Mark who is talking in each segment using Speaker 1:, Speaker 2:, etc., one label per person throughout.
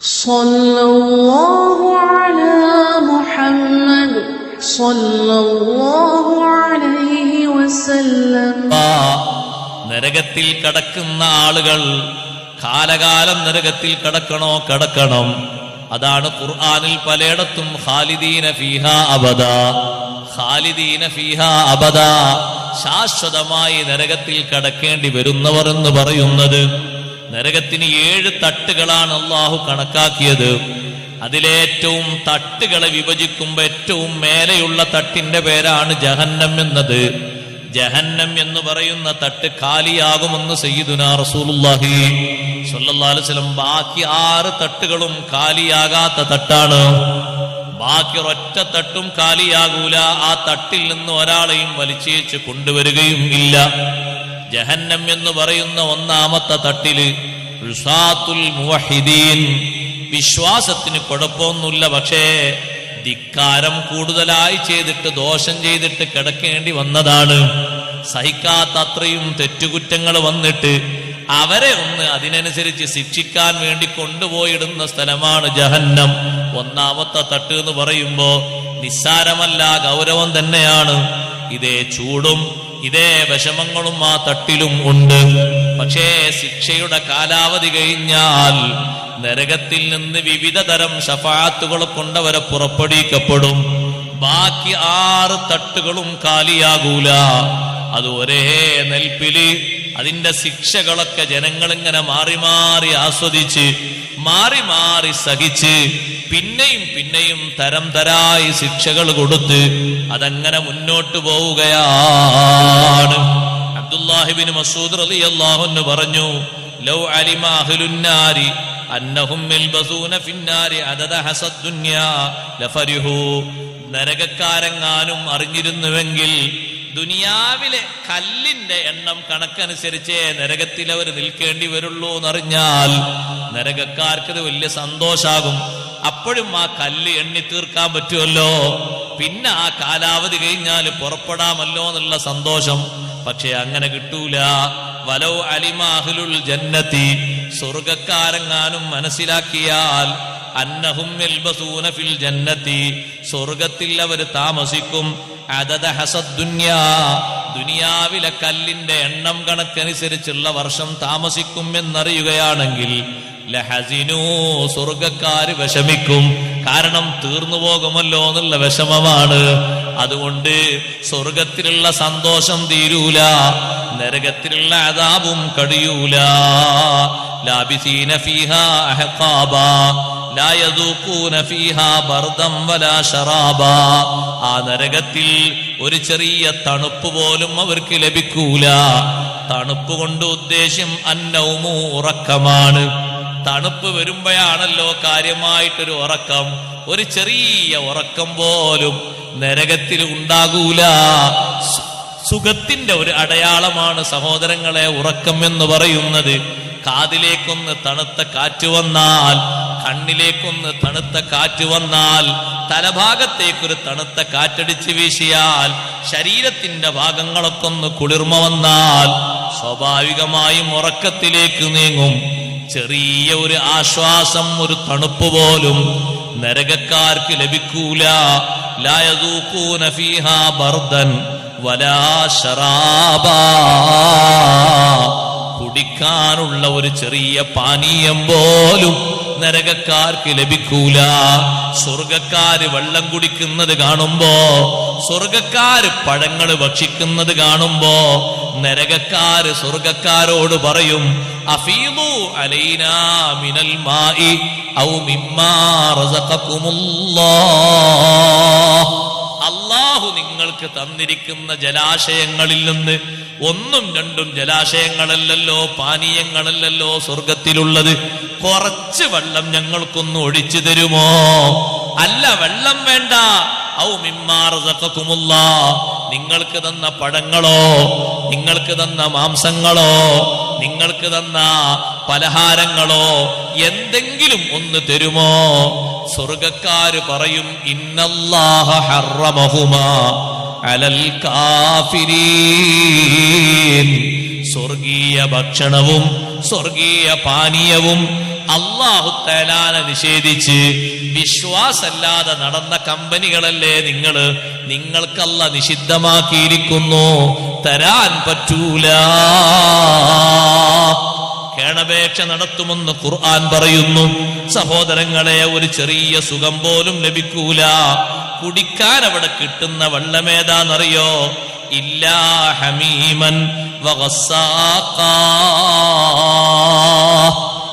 Speaker 1: صلى الله على محمد صلى الله عليه وسلم
Speaker 2: ആ നരകത്തിൽ കടക്കുന്ന ആളുകൾ കാലകാലം നരകത്തിൽ കടക്കണോ കടക്കണം അതാണ് ഖുർആനിൽ പലയിടത്തും ഖാലിദീന ഫീഹ അബദ ഖാലിദീന ഫീഹ അബദ ശാശ്വതമായി നരകത്തിൽ കടക്കേണ്ടി വരുന്നവർ എന്ന് പറയുന്നത് നരകത്തിന് ഏഴ് തട്ടുകളാണ് അള്ളാഹു കണക്കാക്കിയത്. അതിലേറ്റവും തട്ടുകളെ വിഭജിക്കുമ്പോൾ ഏറ്റവും മേലെയുള്ള തട്ടിന്റെ പേരാണ് ജഹന്നം എന്നത്. ജഹന്നം എന്ന് പറയുന്ന തട്ട് കാലിയാകുമെന്ന് സയ്യിദുന വസല്ലം ബാക്കി ആറ് തട്ടുകളും കാലിയാകാത്ത തട്ടാണ്. ബാക്കി ഒറ്റ തട്ടും കാലിയാകൂല. ആ തട്ടിൽ നിന്ന് ഒരാളെയും വലിച്ചേച്ച് കൊണ്ടുവരികയും ഇല്ല. ജഹന്നം എന്ന് പറയുന്ന ഒന്നാമത്തെ തട്ടിൽ വിശ്വാസത്തിന് കുഴപ്പമൊന്നുമില്ല പക്ഷേ ധിക്കാരം കൂടുതലായി ചെയ്തിട്ട് ദോഷം ചെയ്തിട്ട് കിടക്കേണ്ടി വന്നതാണ്. സഹിക്കാത്ത അത്രയും തെറ്റുകുറ്റങ്ങൾ വന്നിട്ട് അവരെ ഒന്ന് അതിനനുസരിച്ച് ശിക്ഷിക്കാൻ വേണ്ടി കൊണ്ടുപോയിടുന്ന സ്ഥലമാണ് ജഹന്നം. ഒന്നാമത്തെ തട്ട് എന്ന് പറയുമ്പോ നിസ്സാരമല്ല ഗൗരവം തന്നെയാണ്. ഇതേ ചൂടും ഇതേ വിഷമങ്ങളും ആ തട്ടിലും ഉണ്ട്. പക്ഷേ ശിക്ഷയുടെ കാലാവധി കഴിഞ്ഞാൽ നരകത്തിൽ നിന്ന് വിവിധ തരം ഷഫാത്തുകൾ കൊണ്ടവരെ പുറപ്പെടുവിക്കപ്പെടും. ബാക്കി ആറ് തട്ടുകളും കാലിയാകൂല. അത് ഒരേ നെൽപ്പിൽ അതിന്റെ ശിക്ഷകളൊക്കെ ജനങ്ങളിങ്ങനെ മാറി മാറി ആസ്വദിച്ച് മാറി മാറി സഹിച്ച് പിന്നെയും പിന്നെയും തരം തരായി ശിക്ഷകൾ കൊടുത്ത് അതങ്ങനെ മുന്നോട്ട് പോവുകയാണ്. അബ്ദുല്ലാഹിബിൻ മസൂദ് അലി അൻഹു പറഞ്ഞു ലൗ അലിമ അന്നഹും നരകക്കാരെങ്ങാനും അറിഞ്ഞിരുന്നുവെങ്കിൽ ദുനിയാവിലെ കല്ലിന്റെ എണ്ണം കണക്കനുസരിച്ച് നരകത്തിൽ അവർ നിൽക്കേണ്ടി വരുള്ളൂ എന്നറിഞ്ഞാൽ നരകക്കാർക്ക് ഇത് വലിയ സന്തോഷാകും. അപ്പോഴും ആ കല്ല് എണ്ണി തീർക്കാൻ പറ്റുമല്ലോ? പിന്നെ ആ കാലാവധി കഴിഞ്ഞാൽ പുറപ്പെടാമല്ലോ എന്നുള്ള സന്തോഷം. പക്ഷെ അങ്ങനെ കിട്ടൂല. വലോ അലിമാഹുലുൽ ജന്നത്തി. സ്വർഗക്കാരെങ്ങാനും മനസ്സിലാക്കിയാൽ അന്നഹും ഫിൽ ജന്നത്തി. സ്വർഗത്തിൽ അവർ താമസിക്കും. അതത് ഹസദ് ദുന്യാ. ദുനിയാവിലെ കല്ലിന്റെ എണ്ണം കണക്കനുസരിച്ചുള്ള വർഷം താമസിക്കും എന്നറിയുകയാണെങ്കിൽ ലഹസിനു സ്വർഗക്കാര് വിഷമിക്കും. കാരണം തീർന്നു പോകുമല്ലോ എന്നുള്ള വിഷമമാണ്. അതുകൊണ്ട് സ്വർഗത്തിലുള്ള സന്തോഷം തീരൂല. നരകത്തിലുള്ള അതാവും കഴിയൂല ലാബിസീന ഫീഹ അഹഖാബ. ആ നരകത്തിൽ ഒരു ചെറിയ തണുപ്പ് പോലും അവർക്ക് ലഭിക്കൂല. തണുപ്പ് കൊണ്ട് ഉദ്ദേശ്യം അന്നവുമു ഉറക്കമാണ്. തണുപ്പ് വരുമ്പോഴാണല്ലോ കാര്യമായിട്ടൊരു ഉറക്കം. ഒരു ചെറിയ ഉറക്കം പോലും നരകത്തിൽ ഉണ്ടാകൂല. സുഖത്തിന്റെ ഒരു അടയാളമാണ് സഹോദരങ്ങളെ ഉറക്കം എന്ന് പറയുന്നത്. കാതിലേക്കൊന്ന് തണുത്ത കാറ്റ് വന്നാൽ കണ്ണിലേക്കൊന്ന് തണുത്ത കാറ്റ് വന്നാൽ തലഭാഗത്തേക്കൊരു തണുത്ത കാറ്റടിച്ച് വീശിയാൽ ശരീരത്തിന്റെ ഭാഗങ്ങളൊക്കെ ഒന്ന് കുളിർമ വന്നാൽ സ്വാഭാവികമായും ഉറക്കത്തിലേക്ക് നീങ്ങും. ചെറിയ ഒരു ആശ്വാസം ഒരു തണുപ്പ് പോലും നരകക്കാർക്ക് ലഭിക്കൂല. ബർദൻ വലാ ശറാബാ. കുടിക്കാനുള്ള ഒരു ചെറിയ പാനീയം പോലും നരകക്കാർക്ക് ലഭിക്കൂല. സ്വർഗക്കാര് വെള്ളം കുടിക്കുന്നത് കാണുമ്പോ സ്വർഗക്കാര് പഴങ്ങൾ ഭക്ഷിക്കുന്നത് കാണുമ്പോ നരകക്കാര് സ്വർഗക്കാരോട് പറയും അഫീമു അലൈനാ മിനൽ മായി ഔ മിമ്മാ റസഖക്കുമുല്ലാഹ് നിങ്ങൾക്ക് തന്നിരിക്കുന്ന ജലാശയങ്ങളിൽ നിന്ന് ഒന്നും രണ്ടും ജലാശയങ്ങളല്ലല്ലോ പാനീയങ്ങളല്ലല്ലോ സ്വർഗത്തിലുള്ളത് കുറച്ച് വെള്ളം ഞങ്ങൾക്കൊന്ന് ഒഴിച്ചു തരുമോ? അല്ല വെള്ളം വേണ്ട. നിങ്ങൾക്ക് തന്ന പഴങ്ങളോ നിങ്ങൾക്ക് തന്ന മാംസങ്ങളോ നിങ്ങൾക്ക് തന്ന പലഹാരങ്ങളോ എന്തെങ്കിലും ഒന്ന് തരുമോ? സ്വർഗക്കാര് പറയും ഇന്നല്ലാഹ ഹറമഹുമാ സ്വർഗീയ ഭക്ഷണവും സ്വർഗീയ പാനീയവും അള്ളാഹു തലാന നിഷേധിച്ച് വിശ്വാസല്ലാതെ നടന്ന കമ്പനികളല്ലേ നിങ്ങൾ നിങ്ങൾക്കല്ല നിഷിദ്ധമാക്കിയിരിക്കുന്നു. തരാൻ പറ്റൂല. കേണപേക്ഷ നടത്തുമെന്ന് ഖുർആൻ പറയുന്നു. സഹോദരങ്ങളെ ഒരു ചെറിയ സുഖം പോലും ലഭിക്കൂല. കുടിക്കാൻ അവിടെ കിട്ടുന്ന വെള്ളമേതാന്നറിയോ ഇല്ലാ ഹമീമൻ.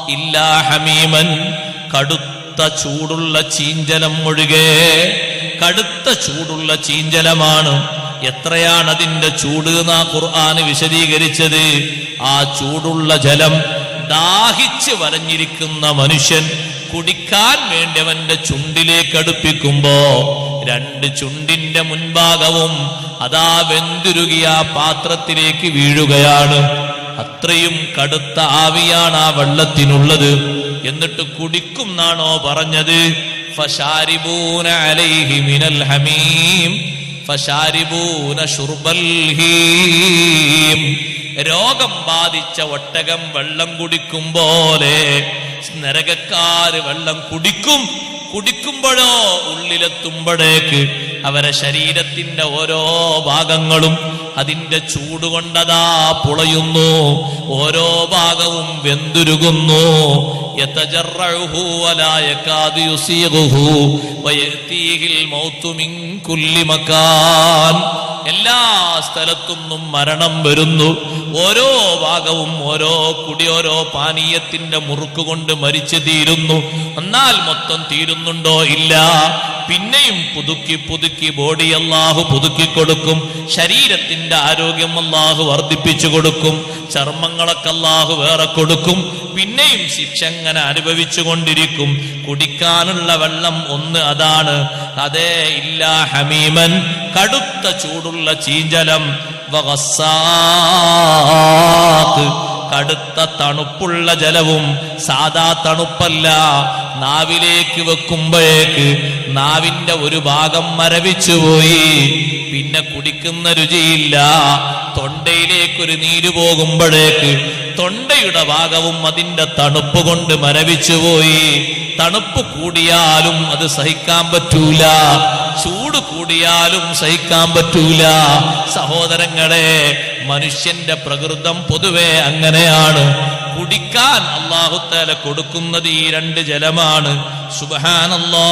Speaker 2: ഇല്ലാ ഹമീമൻ കടുത്ത ചൂടുള്ള ചീഞ്ചലം ഒഴികെ. കടുത്ത ചൂടുള്ള ചീഞ്ചലമാണ്. എത്രയാണ് അതിന്റെ ചൂട് എന്നാ ഖുർആാന് വിശദീകരിച്ചത്? ആ ചൂടുള്ള ജലം ദാഹിച്ച് വരഞ്ഞിരിക്കുന്ന മനുഷ്യൻ കുടിക്കാൻ വേണ്ടി അവന്റെ ചുണ്ടിലേക്ക് അടുപ്പിക്കുമ്പോ രണ്ട് ചുണ്ടിന്റെ മുൻഭാഗവും അതാ വെന്തുരുകിയ പാത്രത്തിലേക്ക് വീഴുകയാണ്. അത്രയും കടുത്ത ആവിയാണ് ആ വെള്ളത്തിനുള്ളത്. എന്നിട്ട് കുടിക്കും എന്നാണോ പറഞ്ഞത്? രോഗം ബാധിച്ച ഒട്ടകം വെള്ളം കുടിക്കും പോലെ നരകക്കാര് വെള്ളം കുടിക്കും. കുടിക്കുമ്പോഴോ ഉള്ളിലെത്തുമ്പോഴേക്ക് അവരെ ശരീരത്തിന്റെ ഓരോ ഭാഗങ്ങളും അതിന്റെ ചൂടുകൊണ്ടതാ പുളയുന്നു. ഓരോ ഭാഗവും വെന്തുരുകുന്നു. എല്ലാ സ്ഥലത്തും നിന്നും മരണം വരുന്നു. ഓരോ ഭാഗവും ഓരോ കുടി ഓരോ പാനീയത്തിന്റെ മുറുക്കുകൊണ്ട് മരിച്ചു തീരുന്നു. എന്നാൽ മൊത്തം തീരുന്നുണ്ടോ? ഇല്ല. പിന്നെയും പുതുക്കി പുതുക്കി ബോഡി അള്ളാഹു പുതുക്കി കൊടുക്കും. ശരീരത്തിന് ശരീരത്തിന്റെ ആരോഗ്യം അള്ളാഹു വർദ്ധിപ്പിച്ചു കൊടുക്കും ചർമ്മങ്ങളൊക്കെ അല്ലാഹു വേറെ കൊടുക്കും പിന്നെയും ശിക്ഷ അങ്ങനെ അനുഭവിച്ചു കൊണ്ടിരിക്കും. കുടിക്കാനുള്ള വെള്ളം ഒന്ന് അതാണ്. അതേ ഇല്ല ഹമീമൻ കടുത്ത ചൂടുള്ള ചീഞ്ചലം കടുത്ത തണുപ്പുള്ള ജലവും സാധാ തണുപ്പല്ല. നാവിലേക്ക് വെക്കുമ്പോഴേക്ക് നാവിന്റെ ഒരു ഭാഗം മരവിച്ചുപോയി. പിന്നെ കുടിക്കുന്ന രുചിയില്ല. തൊണ്ടയിലേക്കൊരു നീര് പോകുമ്പോഴേക്ക് തൊണ്ടയുടെ ഭാഗവും അതിന്റെ തണുപ്പ് കൊണ്ട് മരവിച്ചുപോയി തണുപ്പ് കൂടിയാലും അത് സഹിക്കാൻ പറ്റൂല. ചൂട് കൂടിയാലും സഹിക്കാൻ പറ്റൂല. സഹോദരങ്ങളെ മനുഷ്യന്റെ പ്രകൃതം പൊതുവെ അങ്ങനെയാണ്. കുടിക്കാൻ അള്ളാഹുത്താല കൊടുക്കുന്നത് ഈ രണ്ട് ജലമാണ്. സുബഹാനല്ലാ.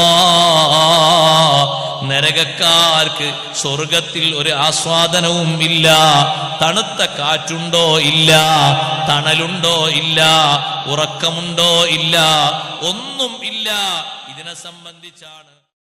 Speaker 2: നരകക്കാർക്ക് സ്വർഗത്തിൽ ഒരു ആസ്വാദനവും ഇല്ല. തണുത്ത കാറ്റുണ്ടോ ഇല്ല. തണലുണ്ടോ ഇല്ല. ഉറക്കമുണ്ടോ ഇല്ല. ഒന്നും ഇല്ല. ഇതിനെ സംബന്ധിച്ചാണ്